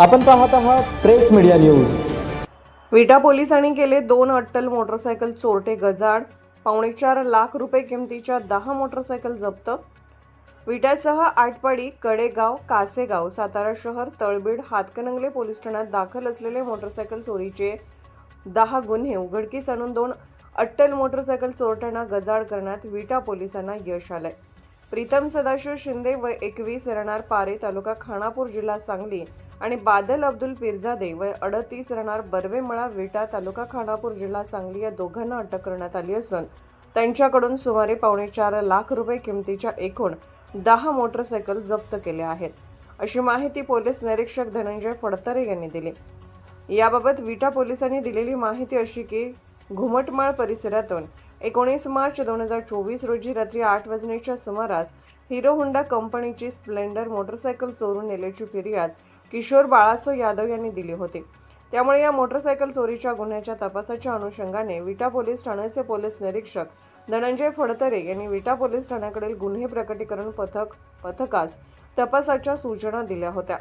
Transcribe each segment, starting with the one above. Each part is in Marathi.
आपण पाहत आहात प्रेस मीडिया न्यूज. विटा पोलिसांनी केले दोन अट्टल मोटरसायकल चोरटे गजाड पावणे चार लाख रुपये किमतीच्या दहा मोटरसायकल जप्त. विट्यासह आटपाडी कडेगाव कासेगाव सातारा शहर तळबीड हातकणंगले पोलीस ठाण्यात दाखल असलेले मोटरसायकल चोरीचे दहा गुन्हे. उघडकीस आणून दोन अट्टल मोटरसायकल चोरट्यांना गजाड करण्यात विटा पोलिसांना यश आलंय. प्रीतम सदाशिव शिंदे व एकवीस राहणार पारे तालुका खानापूर जिल्हा सांगली आणि बादल अब्दुल पिरजादे व अडतीस राहणार बर्वेमळा विटा तालुका खानापूर जिल्हा सांगली या दोघांना अटक करण्यात आली असून त्यांच्याकडून सुमारे पावणे चार लाख रुपये किमतीच्या एकूण दहा मोटरसायकल जप्त केल्या आहेत. अशी माहिती पोलीस निरीक्षक धनंजय फडतरे यांनी दिली. याबाबत विटा पोलिसांनी दिलेली माहिती अशी की घुमटमाळ परिसरातून एकोणीस मार्च दोन हजार चोवीस रोजी रात्री आठ वाजण्याच्या सुमारास हिरो होंडा कंपनीची स्प्लेंडर मोटरसायकल चोरून नेल्याची फिर्याद किशोर बाळासो यादव यांनी दिली होती. त्यामुळे या मोटरसायकल चोरीच्या गुन्ह्याच्या तपासाच्या अनुषंगाने विटा पोलीस ठाण्याचे पोलीस निरीक्षक धनंजय फडतरे यांनी विटा पोलीस ठाण्याकडील गुन्हे प्रकटीकरण पथक पथकास तपासाच्या सूचना दिल्या होत्या.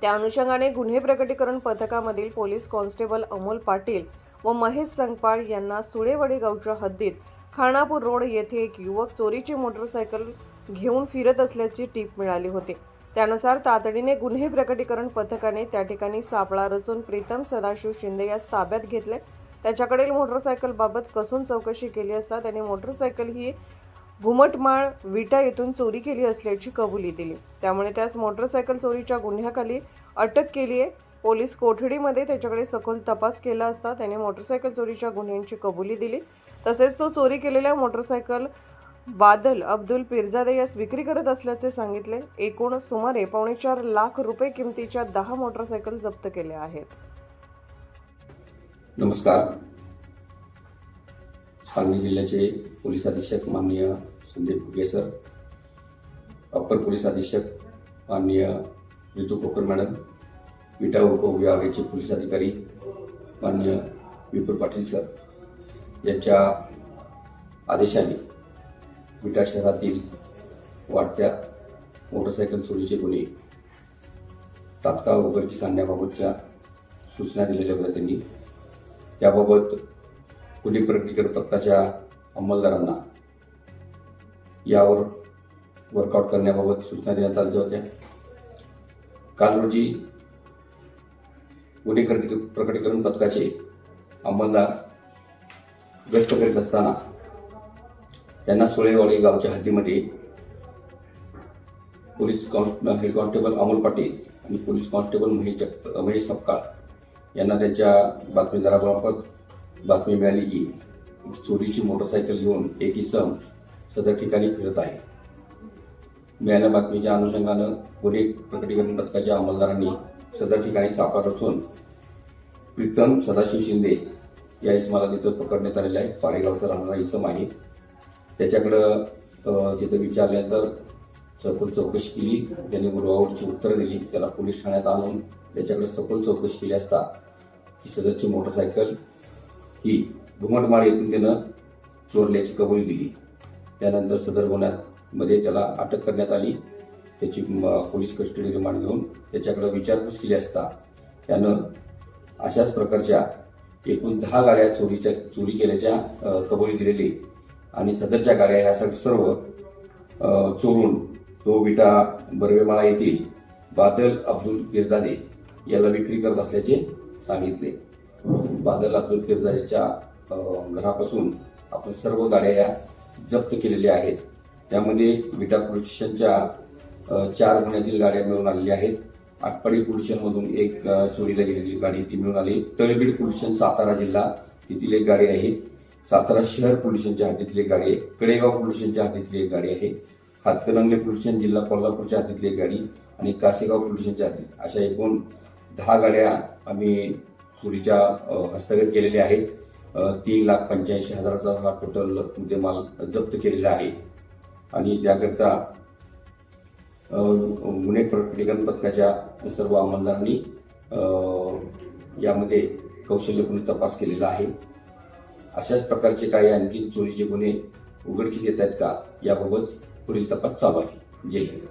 त्या अनुषंगाने गुन्हे प्रकटीकरण पथकामधील पोलीस कॉन्स्टेबल अमोल पाटील व महेश संगपाळ यांना सुळेवाडी गावच्या हद्दीत खानापूर रोड येथे एक युवक चोरीची मोटरसायकल घेऊन फिरत असल्याची टीप मिळाली होती. त्यानुसार तातडीने गुन्हे प्रकटीकरण पथकाने त्या ठिकाणी सापळा रचून प्रीतम सदाशिव शिंदे यास ताब्यात घेतले. त्याच्याकडील मोटरसायकलबाबत कसून चौकशी केली असता त्याने मोटरसायकल ही घुमटमाळ विटा येथून चोरी केली असल्याची कबुली दिली. त्यामुळे त्यास मोटरसायकल चोरीच्या गुन्ह्याखाली अटक केली आहे पोलीस कोठडीमध्ये त्याच्याकडे सखोल तपास केला असता त्याने मोटरसायकल चोरीच्या गुन्ह्यांची कबुली दिली. तसेच तो चोरी केलेल्या मोटरसायकल बादल अब्दुल पिरजादे यास विक्री करत असल्याचे सांगितले. एकूण सुमारे पावणे चार लाख रुपये किमतीच्या दहा मोटरसायकल जप्त केल्या आहेत. नमस्कार. सांगली जिल्ह्याचे पोलीस अधीक्षक माननीय Sandeep Ghuge sir upper police अधीक्षक माननीय ऋतू कोकर मॅडम विटा उपविभागाचे पोलीस अधिकारी माननीय विपुल पाटील सर यांच्या आदेशाने विटा शहरातील वाढत्या मोटरसायकल चोरीचे गुन्हे तात्काळ उघडकीस आणण्याबाबतच्या सूचना दिलेल्या होत्या त्यांनी. त्याबाबत गुन्हे प्रकटीकरण पत्राच्या अंमलदारांना यावर वर्कआउट करण्याबाबत सूचना देण्यात आल्या होत्या. काल रोजी गुन्हे प्रकटीकरण पथकाचे अंमलदार गस्त करीत असताना त्यांना सोळेवाडी गावच्या हद्दीमध्ये police const head constable Amol Patil आणि पोलीस कॉन्स्टेबल महेश जगत महेश सपकाळ यांना त्यांच्या बातमीदारामार्फत बातमी मिळाली की चोरीची मोटरसायकल घेऊन एक इसम सदर ठिकाणी फिरत आहे. मिळाल्या बातमीच्या अनुषंगानं गुन्हे प्रकटीकरण पथकाच्या अंमलदारांनी सदर ठिकाणी सापळा रचून प्रीतम सदाशिव शिंदे या इसमाला तिथं पकडण्यात आलेला आहे. पारेगावचा राहणारा इसम आहे. त्याच्याकडं तिथं विचारल्यानंतर सखोल चौकशी केली. त्याने गुरुवावरची उत्तरं दिली. त्याला पोलीस ठाण्यात आणून त्याच्याकडे सखोल चौकशी केली असता ती सदरची मोटरसायकल ही घुमटमाळ येथून त्यानं चोरल्याची कबुली दिली. त्यानंतर सदर गुन्ह्यात मध्ये त्याला अटक करण्यात आली. त्याची पोलीस कस्टडी रिमांड घेऊन त्याच्याकडे विचारपूस केली असता त्यानं अशाच प्रकारच्या एकूण दहा गाड्या चोरीच्या चोरी केल्याच्या कबुली दिलेली आणि सदरच्या गाड्या ह्या सर्व चोरून तो विटा बर्वेमाळा येथील बादल अब्दुल पिरजादे याला विक्री करत असल्याचे सांगितले. बादल अब्दुल पिरजादेच्या घरापासून आपण सर्व गाड्या या जप्त केलेल्या आहेत. त्यामध्ये विटा पोलीस चार गुन्ह्यातील गाड्या मिळून आलेल्या आहेत. आटपाडी पोलीस एक चोरीला गेलेली गाडी ती मिळून आली. तळबीड पोल्युशन सातारा जिल्हा येथील एक गाडी आहे. सातारा शहर पोल्युशनच्या हद्दीतली एक गाडी आहे. कडेगाव पोल्युशनच्या हद्दीतली एक गाडी आहे. हातकणंगले पोल्युशन जिल्हा कोल्हापूरच्या हद्दीतली एक गाडी आणि कासेगाव पोल्युशनच्या हद्दीत अशा एकूण दहा गाड्या आम्ही चोरीच्या हस्तगत केलेल्या आहेत. तीन लाख पंच्याऐंशी हजाराचा हा टोटल मुद्देमाल जप्त केलेला आहे. आणि त्याकरता गुन्हे प्रकटीकरण पथकाच्या सर्व अंमलदारांनी यामध्ये कौशल्यपूर्ण तपास केलेला आहे. अशाच प्रकारचे काही आणखी चोरीचे गुन्हे उघडकीस येत आहेत का? याबाबत पुढील तपास चालू आहे. जय हिंद.